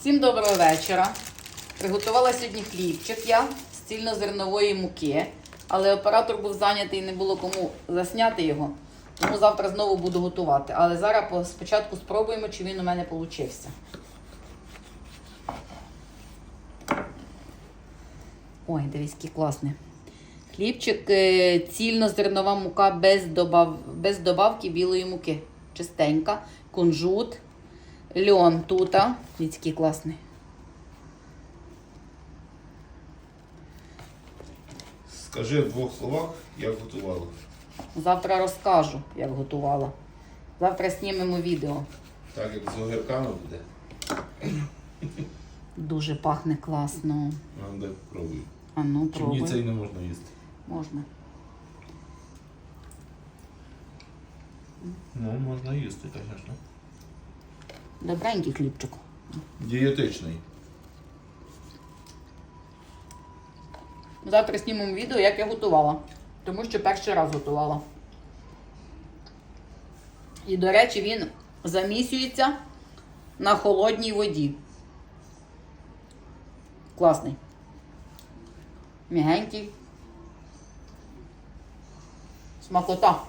Всім доброго вечора. Приготувала сьогодні хлібчик я з цільнозернової муки, але оператор був зайнятий і не було кому засняти його. Тому завтра знову буду готувати. Але зараз спочатку спробуємо, чи він у мене получився. Ой, дивись, який класний. Хлібчик е, цільнозернова мука без, добав... без добавки білої муки. Чистенька, кунжут, льон тута. Дивіться, який класний. Скажи в двох словах, як готувала. Завтра розкажу, як готувала. Завтра знімемо відео. Так як з огірками буде. Дуже пахне класно. А де пробуй. А ну, Чи мені пробуй. цей не можна їсти? Можна. Ну, можна їсти, звісно. Добренький хлібчик. Дієтичний. Завтра знімемо відео, як я готувала. Тому що перший раз готувала. І, до речі, він замісюється на холодній воді. Класний. Мігенький. Смакота.